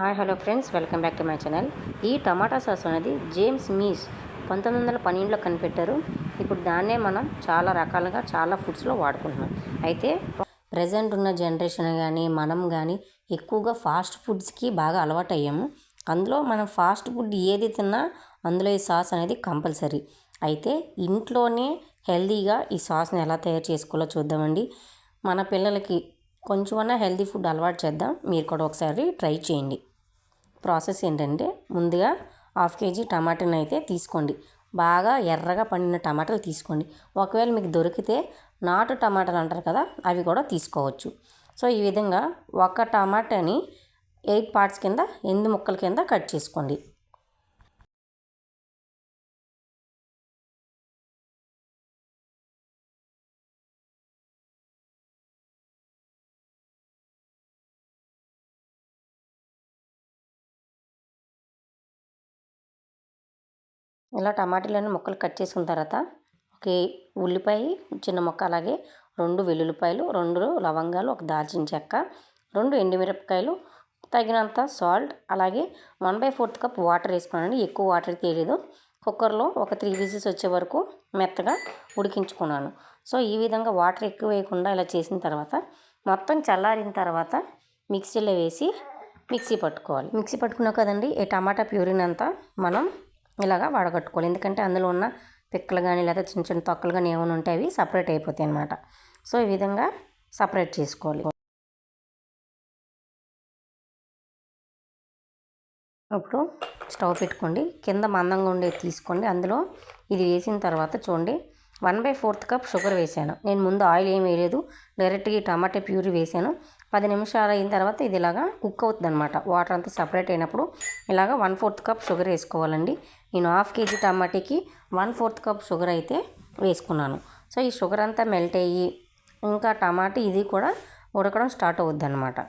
Hi hello friends. Welcome back to my channel. ఈ tomato sauce అనేది James మీస్ పంతొమ్మిది వందల పన్నెండులో కనిపెట్టారు. ఇప్పుడు దాన్నే మనం చాలా రకాలుగా చాలా ఫుడ్స్లో వాడుకుంటున్నాం. అయితే ప్రజెంట్ ఉన్న జనరేషన్ కానీ మనం కానీ ఎక్కువగా ఫాస్ట్ ఫుడ్స్కి బాగా అలవాటు అయ్యాము అందులో మనం ఫాస్ట్ ఫుడ్ ఏది తిన్నా అందులో ఈ సాస్ అనేది కంపల్సరీ. అయితే ఇంట్లోనే హెల్తీగా ఈ సాస్ని ఎలా తయారు చేసుకోవాలో చూద్దామండి. మన పిల్లలకి కొంచెమన్నా హెల్తీ ఫుడ్ అలవాటు చేద్దాం. మీరు కూడా ఒకసారి ట్రై చేయండి. ప్రాసెస్ ఏంటంటే ముందుగా హాఫ్ కేజీ టమాటాని అయితే తీసుకోండి. బాగా ఎర్రగా పండిన టమాటాలు తీసుకోండి. ఒకవేళ మీకు దొరికితే నాటు టమాటాలు అంటారు కదా అవి కూడా తీసుకోవచ్చు. సో ఈ విధంగా ఒక టమాటాని ఎయిట్ పార్ట్స్ కింద ఎనిమిది ముక్కల కింద కట్ చేసుకోండి. ఇలా టమాటాలన్నీ ముక్కలు కట్ చేసుకున్న తర్వాత ఒక ఉల్లిపాయ చిన్న ముక్క అలాగే రెండు వెల్లుల్లిపాయలు రెండు లవంగాలు ఒక దాల్చిన చెక్క రెండు ఎండుమిరపకాయలు తగినంత సాల్ట్ అలాగే one by fourth cup water వేసుకున్నాను ఎక్కువ వాటర్ తీయలేదు కుక్కర్లో ఒక త్రీ విజిల్స్ వచ్చే వరకు మెత్తగా ఉడికించుకున్నాను. సో ఈ విధంగా వాటర్ ఎక్కువ వేయకుండా ఇలా చేసిన తర్వాత మొత్తం చల్లారిన తర్వాత మిక్సీలో వేసి మిక్సీ పట్టుకోవాలి. మిక్సీ పట్టుకున్నాం కదండి. ఈ టమాటా ప్యూరిన్ అంతా మనం ఇలాగా వడగట్టుకోవాలి. ఎందుకంటే అందులో ఉన్న పిక్కలు కానీ లేదా చిన్న చిన్న తొక్కలు కానీ ఏమైనా ఉంటే అవి సపరేట్ అయిపోతాయి అన్నమాట. సో ఈ విధంగా సపరేట్ చేసుకోవాలి. ఇప్పుడు స్టవ్ పెట్టుకోండి. కింద మందంగా ఉండేది తీసుకోండి. అందులో ఇది వేసిన తర్వాత చూడండి. One by fourth cup sugar వేసాను. నేను ముందు ఆయిల్ ఏం వేయలేదు. డైరెక్ట్గా ఈ టమాటా ప్యూరీ వేసాను. పది నిమిషాలు అయిన తర్వాత ఇది ఇలాగా కుక్ అవుతుంది అనమాట వాటర్ అంతా సపరేట్ అయినప్పుడు ఇలాగ వన్ ఫోర్త్ కప్ షుగర్ వేసుకోవాలండి. నేను హాఫ్ కేజీ టమాటాకి వన్ ఫోర్త్ కప్ షుగర్ అయితే వేసుకున్నాను. సో ఈ షుగర్ అంతా మెల్ట్ అయ్యి ఇంకా టమాటా ఇది కూడా ఉడకడం స్టార్ట్ అవుద్ది అనమాట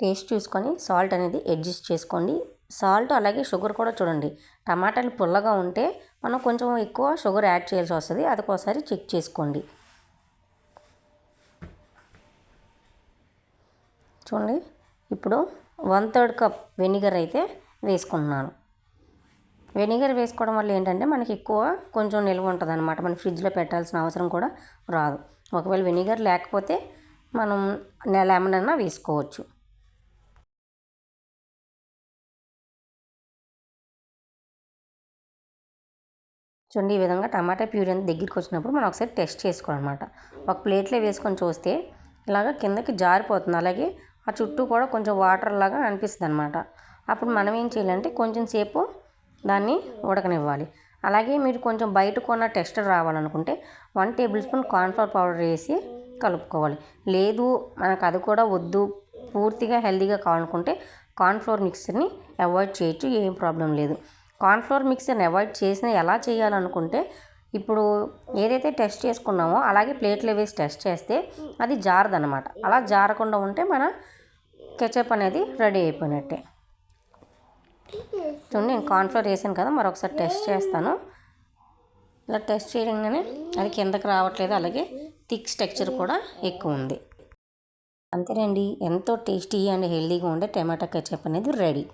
టేస్ట్ చూసుకొని సాల్ట్ అనేది అడ్జస్ట్ చేసుకోండి. సాల్ట్ అలాగే షుగర్ కూడా చూడండి. టమాటాలు పుల్లగా ఉంటే మనం కొంచెం ఎక్కువ షుగర్ యాడ్ చేయాల్సి వస్తుంది. అది ఒకసారి చెక్ చేసుకోండి. చూడండి. ఇప్పుడు వన్ థర్డ్ కప్ వెనిగర్ అయితే వేసుకుంటున్నాను. వెనిగర్ వేసుకోవడం వల్ల ఏంటంటే మనకి ఎక్కువ కొంచెం నిల్వ ఉంటుంది అనమాట మనం ఫ్రిడ్జ్లో పెట్టాల్సిన అవసరం కూడా రాదు. ఒకవేళ వెనిగర్ లేకపోతే మనం లెమన్ అన్నా వేసుకోవచ్చు. చూడండి ఈ విధంగా టమాటా ప్యూరీ అంత దగ్గరికి వచ్చినప్పుడు మనం ఒకసారి టెస్ట్ చేసుకోవాలన్నమాట. ఒక ప్లేట్లో వేసుకొని చూస్తే ఇలాగ కిందకి జారిపోతుంది. అలాగే ఆ చుట్టూ కూడా కొంచెం వాటర్ లాగా అనిపిస్తుంది అనమాట అప్పుడు మనం ఏం చేయాలంటే కొంచెం సేపు దాన్ని ఉడకనివ్వాలి. అలాగే మీరు కొంచెం బయట కొన్న టెక్స్చర్ రావాలనుకుంటే one tablespoon cornflour powder వేసి కలుపుకోవాలి. లేదు మనకు అది కూడా వద్దు పూర్తిగా హెల్తీగా కావాలనుకుంటే కార్న్ఫ్లోర్ మిక్సర్ని అవాయిడ్ చేయొచ్చు ఏం ప్రాబ్లం లేదు. కార్న్ఫ్లోర్ మిక్సర్ని అవాయిడ్ చేసిన ఎలా చేయాలనుకుంటే ఇప్పుడు ఏదైతే టెస్ట్ చేసుకున్నామో అలాగే ప్లేట్లో వేసి టెస్ట్ చేస్తే అది జారదనమాట అలా జారకుండా ఉంటే మన కెచప్ అనేది రెడీ అయిపోయినట్టే. చూడండి నేను కార్న్ఫ్లోర్ వేసాను కదా మరొకసారి టెస్ట్ చేస్తాను. ఇలా టెస్ట్ చేయడంగానే అది కిందకి రావట్లేదు అలాగే థిక్ స్ట్రక్చర్ కూడా ఎక్కువ ఉంది. అంతేనండి ఎంతో టేస్టీ అండ్ హెల్దీగా ఉండే టమాటా కెచప్ అనేది రెడీ.